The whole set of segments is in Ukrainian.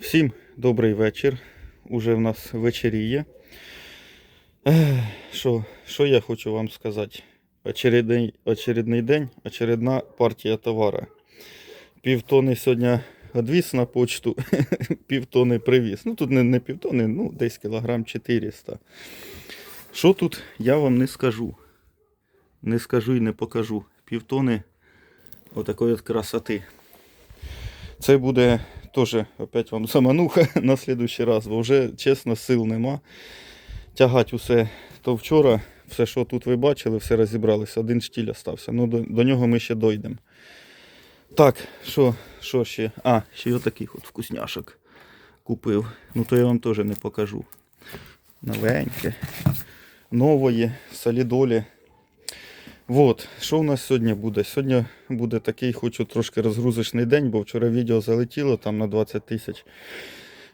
Всім добрий вечір. Уже в нас вечеріє. Що, що я хочу вам сказати? Очередний, очередний день, очередна партія товара. Півтони сьогодні відвіз на почту, півтони привіз. Ну тут не, не півтони, ну десь кілограм 400. Що тут, я вам не скажу. Не скажу і не покажу. Півтони отакої от красоти. Це буде теж опять вам замануха на слідуючий раз, бо вже чесно сил нема. Тягать усе то вчора, все, що тут ви бачили, все розібралися. Один штіль остався. Ну, до, до нього ми ще дойдемо. Так, що, що ще? А, ще й отаких от вкусняшок купив. Ну то я вам теж не покажу. Новеньке, нової, солідолі. Вот, що у нас сьогодні буде? Сьогодні буде такий, хочу трошки розгрузочний день, бо вчора відео залетіло там на 20 тисяч.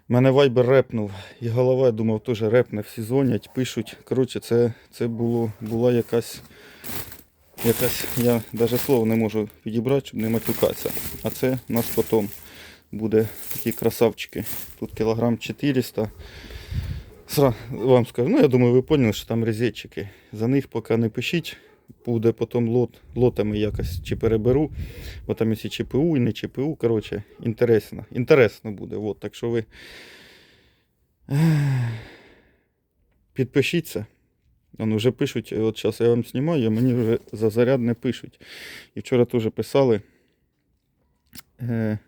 Мене вайбер репнув, і голова, я думав, теж репне, всі дзвонять, пишуть. Коротше, це, це було, була якась, якась, я навіть слово не можу підібрати, щоб не матюкатися. А це у нас потім буде такі красавчики. Тут кілограм 400. Сра, вам скажу, ну я думаю, ви поняли, що там резетчики. За них поки не пишіть. Буде потім лот, лотами якось чи переберу. Бо там якщо ЧПУ і не ЧПУ, коротше, інтересно. Інтересно буде. От, так що ви підпишіться. Вон вже пишуть, от зараз я вам знімаю, мені вже за заряд не пишуть. І вчора теж писали. Е,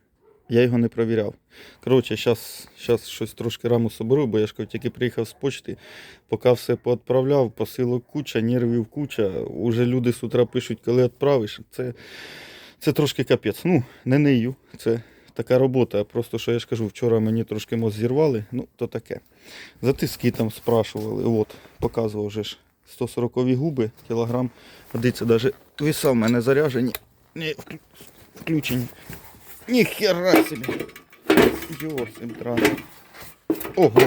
я його не провіряв. Коротше, зараз, щось трошки раму соберу, бо я ж тільки приїхав з почти, поки все поотправляв, посилок куча, нервів куча. Уже люди з утра пишуть, коли відправиш. Це, це трошки капець. Ну, не нею. Це така робота. Просто що я ж кажу, вчора мені трошки мозг зірвали, ну, то таке. За тиски там спрашували. От, показував вже ж 140 губи, кілограм. Дивіться, навіть веса в мене заряжені. Не включені. Ніхера собі. Йосип драна. Ого.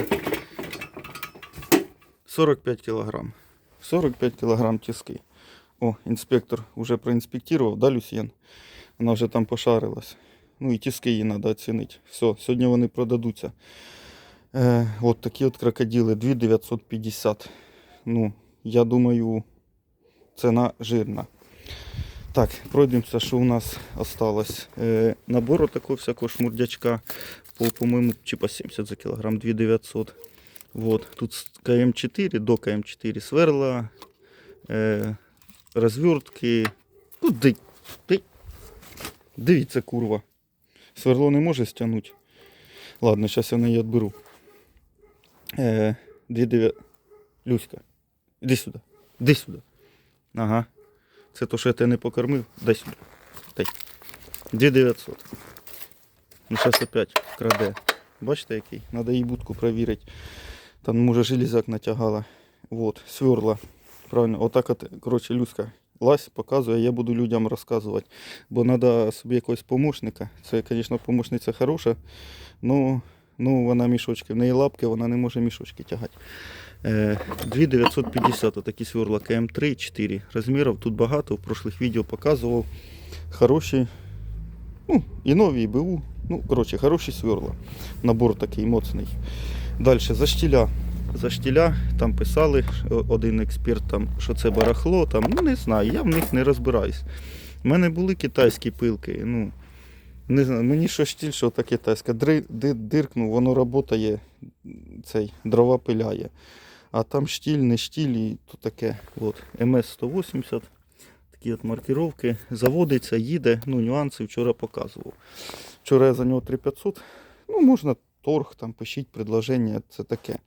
45 кілограм. 45 кілограм тиски. О, інспектор вже проінспектував, да, Люсьєн? Вона вже там пошарилась. Ну і тиски їй треба оцінити. Все, сьогодні вони продадуться. Е, от такі от крокодили 2950. Ну, я думаю, ціна жирна. Так, пройдемося, що у нас осталось. Е, набору такого всякого шмурдячка по, по-моєму, чи по 70 за кілограм, 2900. Вот. Тут КМ4 до КМ4 сверла, е, розвертки. Ну, ди, ди. Дивіться, курва. Сверло не може стягнути. Ладно, зараз я неї відберу. Е, 2900. Люська, іди сюди. Іди сюди. Ага. Це то, що я тебе не покормив. Дай сюди. Дай. 2900. Ну, зараз опять краде. Бачите, який? Надо їй будку перевірити. Там, може, железяк натягала. Вот, сверла. Правильно, отак от, коротше, Люська. Лазь, показує, я буду людям розказувати. Бо треба собі якогось помощника. Це, звісно, помощниця хороша. Ну, ну, вона мішочки. В неї лапки, вона не може мішочки тягати. Е, 2950 отакі сверла КМ3, 4 розмірів. Тут багато, в прошлих відео показував. Хороші, ну, і нові, і БУ. Ну, коротше, хороші сверла. Набор такий моцний. Далі, за штіля. За штіля там писали один експерт, там, що це барахло. Там, ну не знаю, я в них не розбираюсь. У мене були китайські пилки. Ну, не знаю, мені що штіль, що та китайська. Дри, ди- диркнув, воно працює, цей, дрова пиляє. А там штіль, не штіль і то таке. От, МС-180. Такі от маркировки. Заводиться, їде. Ну, нюанси вчора показував. Вчора я за нього 3500. Ну, можна торг, там пишіть предложення, це таке.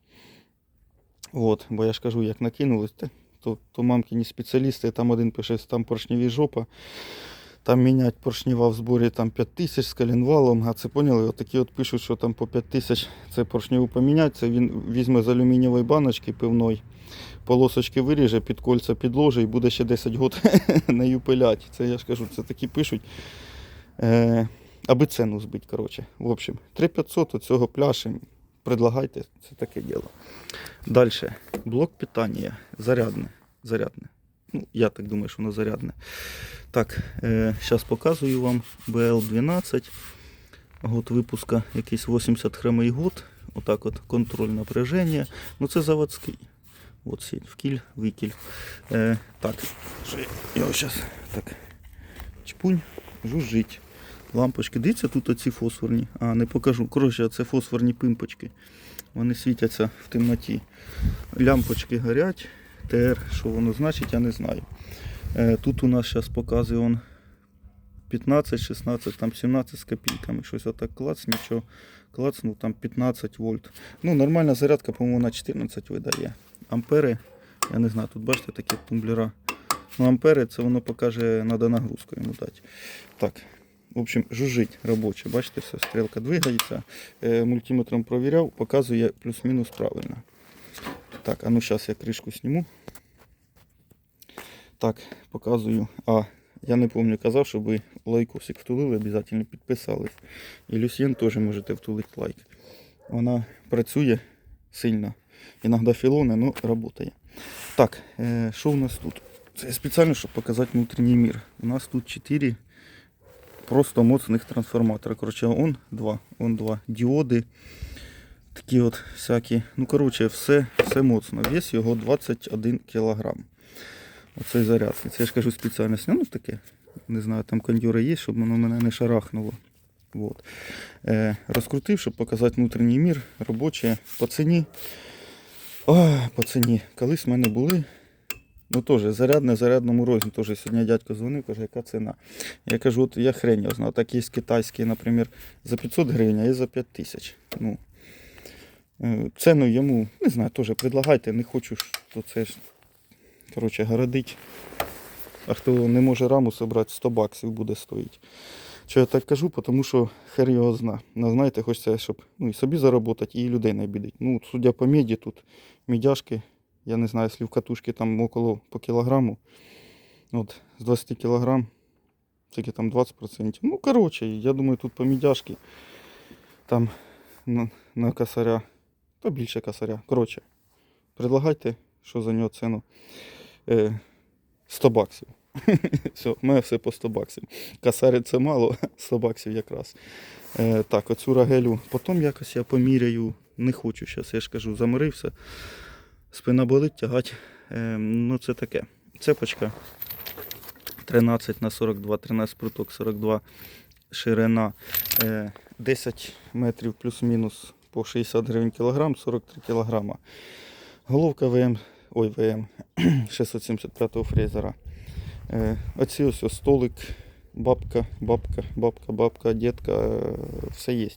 От, бо я ж кажу, як накинулись, то, то мамкині спеціалісти, там один пише, там поршневі жопа. Там міняти поршнева в зборі там 5 тисяч з коленвалом, а це поняли, отакі от пишуть, що там по 5 тисяч це поршневу поміняти, це він візьме з алюмінієвої баночки пивної, полосочки виріже, під кольця підложить і буде ще 10 років нею пилять. Це я ж кажу, це такі пишуть. Е, аби ціну збити, коротше. В общем, 3500 от цього пляшем. Предлагайте, це таке діло. Далі. Блок питання. Зарядне. Зарядне. Ну, я так думаю, що воно зарядне. Так, е, зараз показую вам BL12. Год випуска якийсь 87 год. Отак от контроль напряження. Ну це заводський. От вкіль, викіль. Е, так, його зараз так. Чпунь, жужжить. Лампочки. Дивіться, тут оці фосфорні. А, не покажу. Коротше, це фосфорні пимпочки. Вони світяться в темноті. Лямпочки горять. ТР, що воно значить, я не знаю. Е, тут у нас зараз показує он 15, 16, там 17 з копійками. Щось отак клац, нічого клацнув, там 15 вольт. Ну, нормальна зарядка, по-моєму, на 14 видає. Ампери, я не знаю, тут бачите такі тумблера. Ну, ампери це воно покаже, треба нагрузку йому дати. Так, в общем, жужжить робоче. Бачите, все, стрілка двигається. Е, мультиметром провіряв, показує плюс-мінус правильно. Так, а ну зараз я кришку зніму. Так, показую. А, я не пам'ятаю, казав, щоб ви лайкосик втулили, обов'язково підписались. І Люсьєн теж можете втулити лайк. Вона працює сильно. Іноді філони, але працює. Так, е, що у нас тут? Це спеціально, щоб показати внутрішній мір. У нас тут 4 просто моцних трансформатора. Коротше, он два, он два діоди. Такі от всякі. Ну, коротше, все, все моцно. Вес його 21 кг. Оцей зарядки. Це я ж кажу спеціально сняну таке. Не знаю, там кондюри є, щоб воно мене не шарахнуло. Вот. Е, розкрутив, щоб показати внутрішній мір, робоче по ціні. О, по ціні. Колись в мене були. Ну теж зарядне зарядному розі. Теж сьогодні дядько дзвонив, каже, яка ціна. Я кажу, от я хрень його знаю. Так є китайські, наприклад, за 500 гривень, а є за 5 тисяч. Ну, е, ціну йому, не знаю, теж предлагайте, не хочу, що це ж, коротше, городить. А хто не може раму собрати, 100 баксів буде стоїть. Що я так кажу, тому що хер його зна. Ну, знаєте, хочеться, щоб ну, і собі заробити, і людей не обідати. Ну, судя по меді, тут мідяшки, я не знаю, якщо в катушки там около по кілограму. От, з 20 кілограм, тільки там 20%. Ну, коротше, я думаю, тут по мідяшки, там на, на косаря, та більше косаря. Коротше, предлагайте, що за нього ціну. Е, 100 баксів. все, мене все по 100 баксів. Касари це мало, 100 баксів якраз. Е, так, оцю рагелю потім якось я поміряю. Не хочу зараз, я ж кажу, заморився. Спина болить, тягать. Е, ну це таке. Цепочка 13 на 42, 13 пруток 42 ширина. Е, 10 метрів плюс-мінус по 60 гривень кілограм, 43 кілограма. Головка ВМ, ой, ВМ 675 фрезера. Е, оці ось столик, бабка, бабка, бабка, бабка, дітка, е, все є.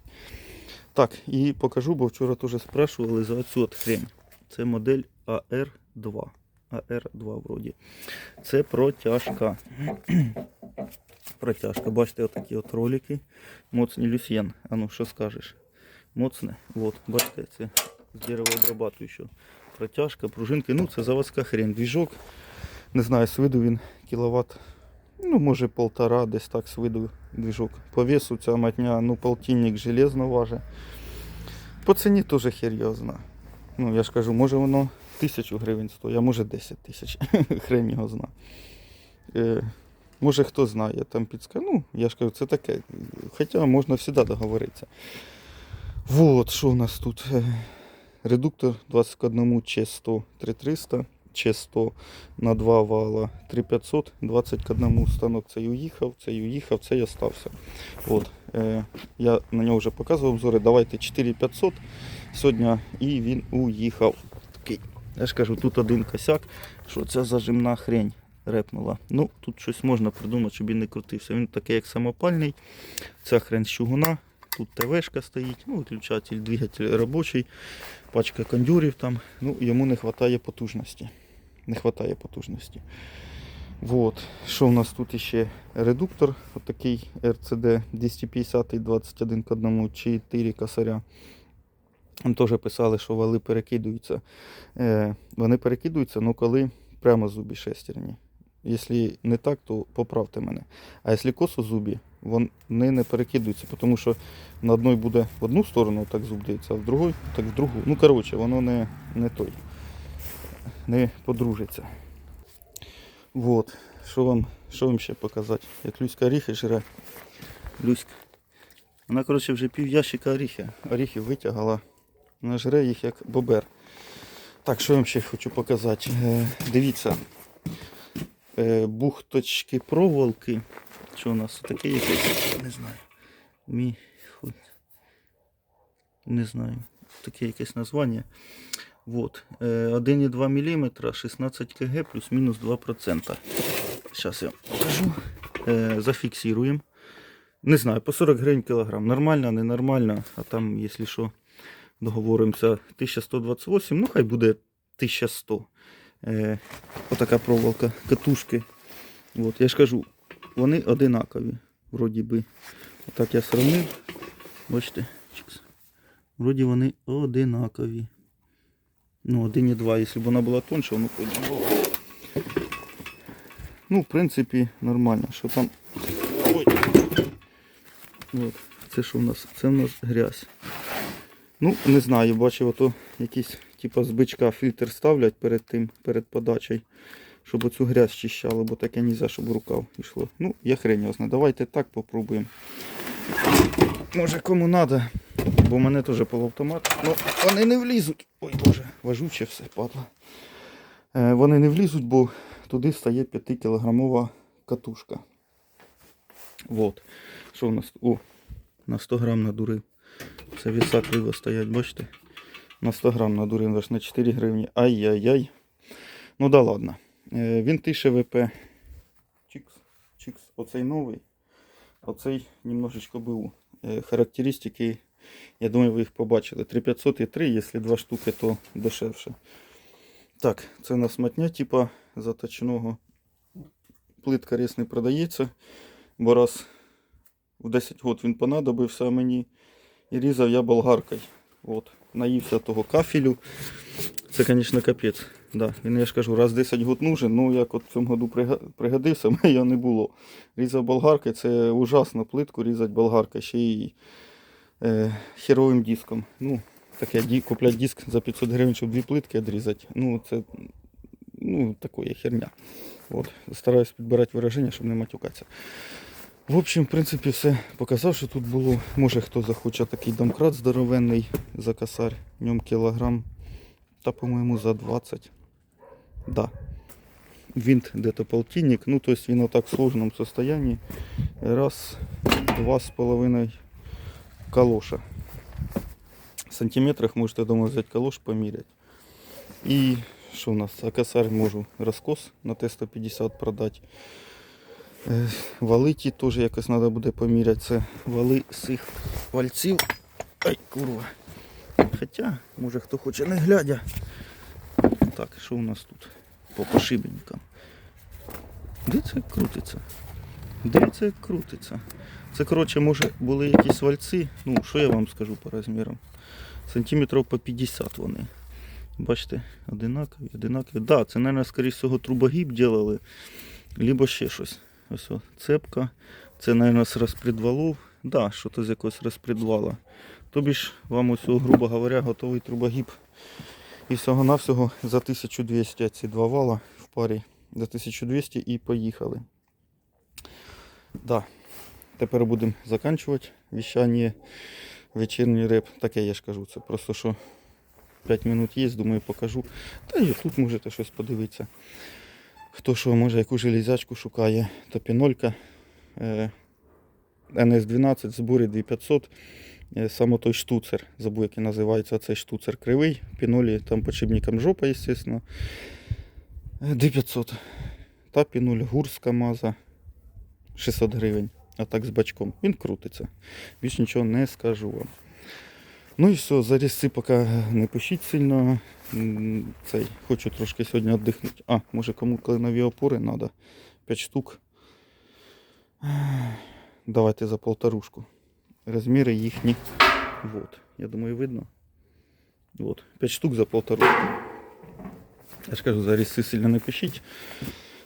Так, і покажу, бо вчора теж спрашували за оцю от хрень. Це модель AR2. AR2 вроді. Це протяжка. Протяжка. Бачите, отакі от ролики. Моцний люсьєн. А ну що скажеш? Моцне. Вот, бачите, це з деревообрабатуючого. Протяжка, пружинки. Ну, це заводська хрень. Двіжок. Не знаю, з виду він кіловат. Ну, може полтора, десь так з виду двіжок. По весу ця матня, ну, полтинник железно важить. По ціні теж хер. Ну, я ж кажу, може воно тисячу гривень стоїть, а може 10 тисяч. Хрень його зна. Е, може хто знає, там підскаже. Ну, я ж кажу, це таке. Хоча можна завжди договоритися. Вот, що у нас тут? Редуктор 21 Ч100 3300, Ч100 на 2 вала 3500, 20 к 1 станок цей уїхав, цей уїхав, цей остався. От, е, я на нього вже показував обзори. Давайте 4500 сьогодні і він уїхав. Такий. Я ж кажу, тут один косяк, що це зажимна хрень репнула. Ну, тут щось можна придумати, щоб він не крутився. Він такий, як самопальний. Ця хрень з чугуна. Тут ТВшка стоїть, ну, виключатель, двигатель робочий, пачка кондюрів там. Ну, йому не вистачає потужності. Не вистачає потужності. Вот. Що у нас тут ще? Редуктор, отакий RCD 250 21 к 1, 4 косаря. Там теж писали, що вали перекидуються. Е, вони перекидуються, ну коли прямо зубі шестерні. Якщо не так, то поправте мене. А якщо косо зубі, вони не перекидуються, тому що на одній буде в одну сторону так зуб дивиться, а в другій так в другу. Ну, коротше, воно не, не той. Не подружиться. Вот. Що вам, що вам ще показати? Як Люська ріхи жре. Люська. Вона, коротше, вже пів ящика оріхи. Оріхів витягала. Вона жре їх як бобер. Так, що я вам ще хочу показати. Е, дивіться. Е, бухточки проволоки. Що у нас таке якесь? Не знаю. Мі... Не знаю. Таке якесь названня. Вот. Е, 1,2 мм, 16 кг плюс-мінус 2%. Зараз я покажу. Е, зафіксуємо. Не знаю, по 40 гривень кілограм. Нормально, ненормально. А там, якщо що, договоримося 1128, ну хай буде 1100. Е, отака проволока, катушки. От, я ж кажу, вони одинакові. Вроді би. Отак я сравнив. Бачите. Вроді вони одинакові. Ну, 1,2, якщо б вона була тонша, воно б. Ну, в принципі, нормально. Що там. Ой. От. Це що в нас? Це в нас грязь. Ну, не знаю, бачив, ото якісь, типа з бичка фільтр ставлять перед тим, перед подачею, щоб оцю грязь чищало, бо таке нельзя, щоб в рукав йшло. Ну, я хрень його. Давайте так попробуємо. Може кому треба, бо в мене теж полуавтомат. Ну, вони не влізуть. Ой боже, важуче все падла. Е, вони не влізуть, бо туди стає 5-кілограмова катушка. Вот. Що в нас? О, на 100 грам надурив. Це віса криво стоять, бачите? На 100 грам надурив аж на 4 гривні. Ай-яй-яй. Ну да ладно. Е, Він тише ВП. Чикс, чикс. Оцей новий. Оцей немножечко БУ. Е, Характеристики, я думаю, ви їх побачили. 3500 і 3, якщо два штуки, то дешевше. Так, це у нас матня, типа заточеного. Плитка різ не продається, бо раз в 10 год він понадобився мені. І різав я болгаркою. От, наївся того кафелю. Це, звісно, капець. Да. Він, я ж кажу, раз 10 год нужен, ну як от в цьому году пригодився, мене не було. Різав болгаркою, це ужасно плитку різати болгаркою, ще й е, херовим диском. Ну, таке ді, купляти диск за 500 гривень, щоб дві плитки відрізати. Ну, це ну, такое херня. От. Стараюсь підбирати вираження, щоб не матюкатися. В общем, в принципі, все показав, що тут було. Може хто захоче такий домкрат здоровенний за косарь. В ньому кілограм. Та, по-моєму, за 20. Да. Винт где-то полтинник. Ну, то есть він отак в сложеному состоянии. Раз, два з половиною калоша. В сантиметрах можете дома взяти калош, поміряти. І що у нас? А косарь можу розкос на Т-150 продати. Е, Вали ті теж якось треба буде поміряти. Це вали з цих вальців. Ай, курва. Хоча, може хто хоче не глядя. Так, що у нас тут по пошибенникам? Де це крутиться? Де це крутиться? Це, коротше, може були якісь вальці. Ну, що я вам скажу по розмірам? Сантиметрів по 50 вони. Бачите, одинакові, одинакові. Да, це, мабуть, скоріше всього, трубогіб делали, либо ще щось. Ось о, цепка. Це, мабуть, з розпредвалов. Да, що то з якогось розпредвала. Тобі ж вам ось, грубо говоря, готовий трубогіб. І всього-навсього за 1200 ці два вала в парі. За 1200 і поїхали. Да. Тепер будемо закінчувати віщання вечірній реп. Таке я ж кажу, це просто що 5 минут є, думаю, покажу. Та і тут можете щось подивитися. Хто що, може, яку железячку шукає, то пінолька. Е, NS12, зборі 2500. Е, Саме той штуцер, забув, який називається цей штуцер кривий. Пінолі там подшипником жопа, звісно. 2500. Та пінуль гурська маза 600 гривень. А так з бачком. Він крутиться. Більш нічого не скажу вам. Ну і все, за різці поки не пишіть сильно. Цей, хочу трошки сьогодні віддихнути. А, може кому клинові опори треба. 5 штук. Давайте за полторушку. Розміри їхні. Вот. Я думаю, видно. Вот. 5 штук за полторушку. Я ж кажу, за різці сильно не пишіть.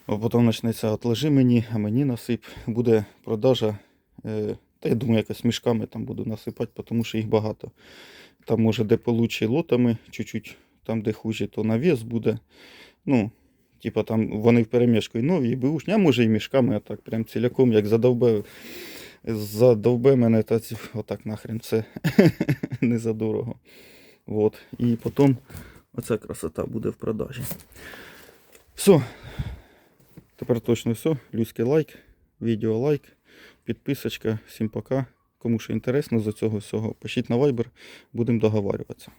Бо потім почнеться отложи мені, а мені насип. Буде продажа. Е, та я думаю, якось мішками там буду насипати, тому що їх багато. Там може де получше лотами, чуть-чуть, там де хуже, то навіс буде. Ну, типа там вони в перемішку і нові, і беушні, а може і мішками, а так прям ціляком, як задовбе задовбе мене та отак нахрен все не задорого. Вот. І потім оця красота буде в продажі. Все. Тепер точно все. Людський лайк, відео лайк, підписочка. Всім пока. Кому що інтересно за цього всього, пишіть на Viber, будемо договарюватися.